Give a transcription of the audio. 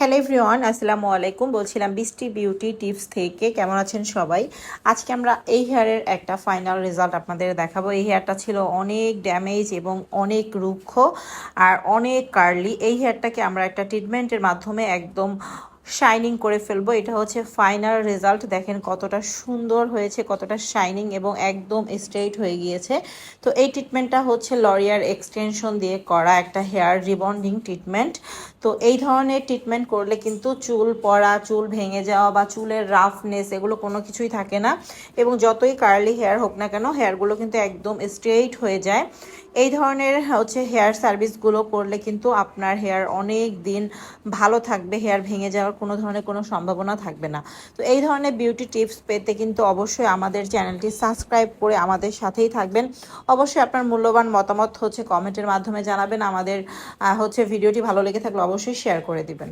Hello everyone আসসালামু আলাইকুম। বলছিলাম বৃষ্টি বিউটি টিপস থেকে। কেমন আছেন সবাই? আজকে আমরা এই হেয়ারের একটা ফাইনাল রেজাল্ট আপনাদের দেখাবো। এই হেয়ারটা ছিল অনেক ড্যামেজ এবং অনেক রুক্ষ আর অনেক কার্লি এই হেয়ারটাকে আমরা একটা ট্রিটমেন্টের মাধ্যমে একদম শাইনিং করে ফেলব। এটা হচ্ছে ফাইনাল রেজাল্ট দেখেন কতটা সুন্দর হয়েছে, কতটা শাইনিং এবং একদম স্ট্রেইট হয়ে গিয়েছে। তো এই ট্রিটমেন্টটা হচ্ছে লরিয়ার এক্সটেনশন দিয়ে করা একটা হেয়ার রিবন্ডিং ট্রিটমেন্ট তো এই ধরনের ট্রিটমেন্ট করলে কিন্তু চুল পড়া, চুল ভেঙে যাওয়া বা চুলের রাফনেস এগুলো কোনো কিছুই থাকে না। এবং যতই কার্লি হেয়ার হোক না কেন হেয়ারগুলো কিন্তু একদম স্ট্রেইট হয়ে যায়। এই ধরনের হচ্ছে হেয়ার সার্ভিসগুলো করলে কিন্তু আপনার হেয়ার অনেক দিন ভালো থাকবে হেয়ার ভেঙে যাওয়ার কোনো ধরনের কোনো সম্ভাবনা থাকবে না। তো এই ধরনের বিউটি টিপস পেতে কিন্তু অবশ্যই আমাদের চ্যানেলটি সাবস্ক্রাইব করে আমাদের সাথেই থাকবেন। অবশ্যই আপনার মূল্যবান মতামত হচ্ছে কমেন্টের মাধ্যমে জানাবেন। আমাদের হচ্ছে ভিডিওটি ভালো লেগে থাকলে অবশ্যই শেয়ার করে দিবেন।